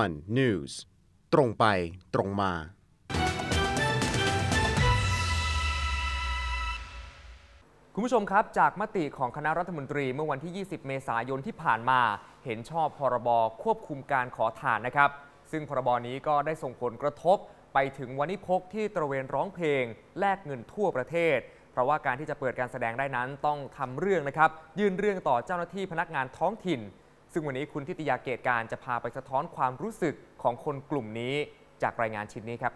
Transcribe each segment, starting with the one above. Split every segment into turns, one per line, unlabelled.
one news ตรงไปตรงมา
คุณผู้ชมครับ จากมติของคณะรัฐมนตรีเมื่อวันที่ 20 เมษายนที่ผ่านมา เห็นชอบพรบควบคุมการขอทานนะครับ ซึ่งพรบนี้ก็ได้ส่งผลกระทบไปถึงวันิพกที่ตระเวนร้องเพลง แลกเงินทั่วประเทศ เพราะว่าการที่จะเปิดการแสดงได้นั้นต้องทำเรื่องนะครับ ยื่นเรื่องต่อเจ้าหน้าที่พนักงานท้องถิ่น ซึ่งวันนี้คุณทิตยาเกตการจะพาไปสะท้อนความรู้สึกของคนกลุ่มนี้จากรายงานชิ้นนี้ครับ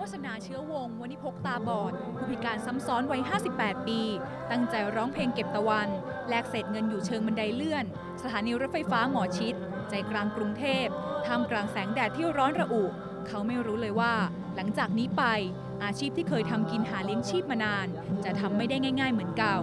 วาสนาเชื้อวงศ์วณิพกตาบอด ผู้พิการซ้ำซ้อนวัย 58 ปี ตั้งใจร้องเพลงเก็บตะวัน แลกเศษเงินอยู่เชิงบันไดเลื่อน สถานีรถไฟฟ้าหมอชิด ใจกลางกรุงเทพท่ามกลางแสงแดดที่ร้อนระอุ เขาไม่รู้เลยว่า หลังจากนี้ไป อาชีพที่เคยทำกินหาเลี้ยงชีพมานาน จะทำไม่ได้ง่าย ๆ เหมือนเก่า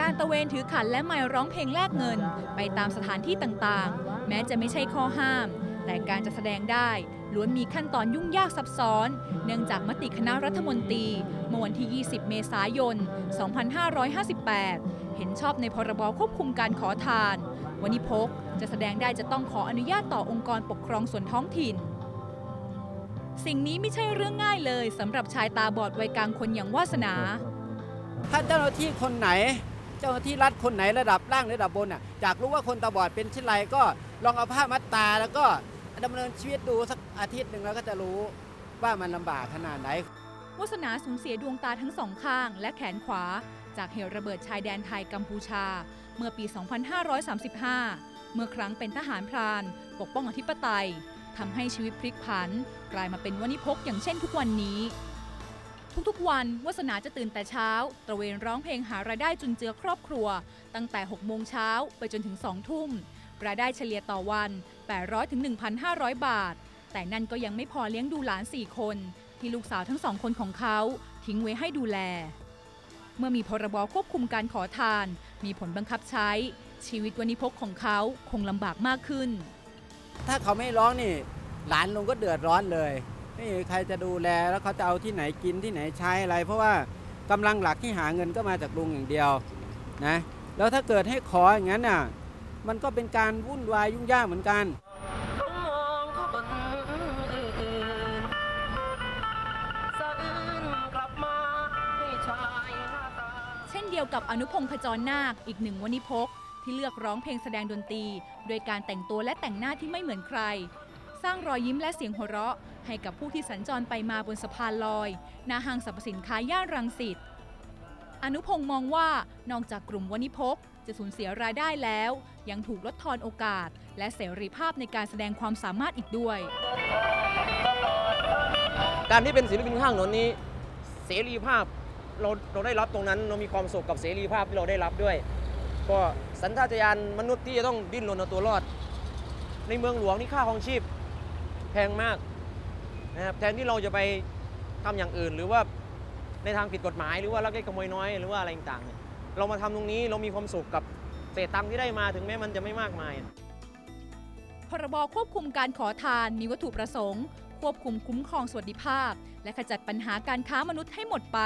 การตะเวนถือขันและไมค์ร้องเพลงแลกเงิน ไปตามสถานที่ต่างๆ แม้จะไม่ใช่ข้อห้าม แต่การจะแสดงได้ล้วนมีขั้นตอนยุ่งยากซับซ้อน เนื่องจากมติคณะรัฐมนตรีเมื่อวันที่ 20 เมษายน 2558 เห็นชอบในพรบควบคุมการขอทาน วันิพกจะแสดงได้จะต้องขออนุญาตต่อองค์กรปกครองส่วนท้องถิ่น สิ่งนี้ไม่ใช่เรื่องง่ายเลยสำหรับชายตาบอดวัยกลางคนอย่างวาสนา
ถ้าเจ้าหน้าที่คนไหน เจ้าหน้าที่รัฐคนไหนระดับล่างระดับบนอะอยากรู้ว่าคนตาบอดเป็นเช่นไรก็ลองเอาผ้ามัดตาแล้วก็ดำเนินชีวิตดูสักอาทิตย์หนึ่งแล้วก็จะรู้ว่ามันลำบากขนาดไหน
วาสนาสูญเสียดวงตาทั้งสองข้างและแขนขวา จากเหตุระเบิดชายแดนไทยกัมพูชา เมื่อปี 2535 เมื่อครั้งเป็นทหารพราน ปกป้องอธิปไตยทำให้ชีวิตพลิกผัน กลายมาเป็นวณิพกอย่างเช่นทุกวันนี้ ทุกๆวันวาสนาจะตื่นแต่เช้า ตระเวนร้องเพลงหารายได้จุนเจือครอบครัว ตั้งแต่ 6 โมงเช้าไปจนถึง 2 ทุ่มรายได้เฉลี่ยต่อวัน 800ถึง1,500 บาท แต่นั่นก็ยังไม่พอเลี้ยงดูหลาน 4 คน ที่ลูกสาวทั้งสองคนของเขาทิ้งไว้ให้ดูแล เมื่อมีพรบควบคุมการขอทาน มีผลบังคับใช้ ชีวิตวันิพกของเขาคงลำบากมากขึ้น
ถ้าเขาไม่ร้องนี่ หลานลุงก็เดือดร้อนเลยไม่มีใครจะดูแลแล้วเขาจะเอาที่ไหนกินที่ไหนใช้อะไร เพราะว่ากำลังหลักที่หาเงินก็มาจากลุงอย่างเดียวนะแล้วถ้าเกิดให้ขออย่างนั้นน่ะมันก็เป็นการวุ่นวายยุ่งยากเหมือนกัน
ย
วกับอนุพงษ์ขจรนาคอีกหนึ่งวณิพกที่เลือกร้องเพลงแสดงดนตรี โดยการแต่งตัวและแต่งหน้าที่ไม่เหมือนใคร สร้างรอยยิ้มและเสียงหัวเราะ ให้กับผู้ที่สัญจรไปมาบนสะพานลอยหน้าห้างสรรพสินค้าย่านรังสิตอนุพงษ์มองว่านอกจากกลุ่มวณิพกจะสูญเสียรายได้แล้ว ยังถูกลดทอนโอกาส และเสรีภาพในการแสดงความสามารถอีกด้วย
การที่เป็นศิลปินข้างถนนนี้ เสรีภาพ เราเราได้รับตรงนั้นเรามีความสุขกับเสรีภาพที่เราได้รับด้วย ก็สัญชาตญาณมนุษย์ที่จะต้องดิ้นรนเอาตัวรอด ในเมืองหลวงนี่ค่าของชีพแพงมากนะครับแทนที่เราจะไปทำอย่างอื่น หรือว่าในทางผิดกฎหมายหรือว่าลักเล็กขโมยน้อยหรือว่าอะไรต่างๆ เรามาทำตรงนี้เรามีความสุขกับเศษตังค์ที่ได้มาถึงแม้มันจะไม่มากมาย
พรบควบคุมการขอทานมีวัตถุประสงค์ ควบคุมคุ้มครองสวัสดิภาพ และขจัดปัญหาการค้ามนุษย์ให้หมดไป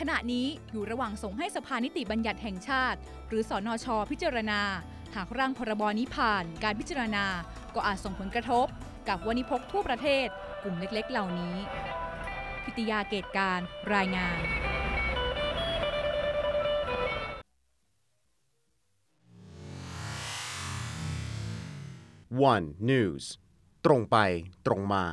ขณะนี้อยู่ระหว่างส่งให้สภานิติบัญญัติแห่งชาติ หรือสอนอชพิจารณา หากร่างพรบนี้ผ่านการพิจารณา ก็อาจส่งผลกระทบ กับวณิพกทั่วประเทศ กลุ่มเล็กๆ เหล่านี้ พิตยาเกตการรายงาน
one news ตรงไปตรงมา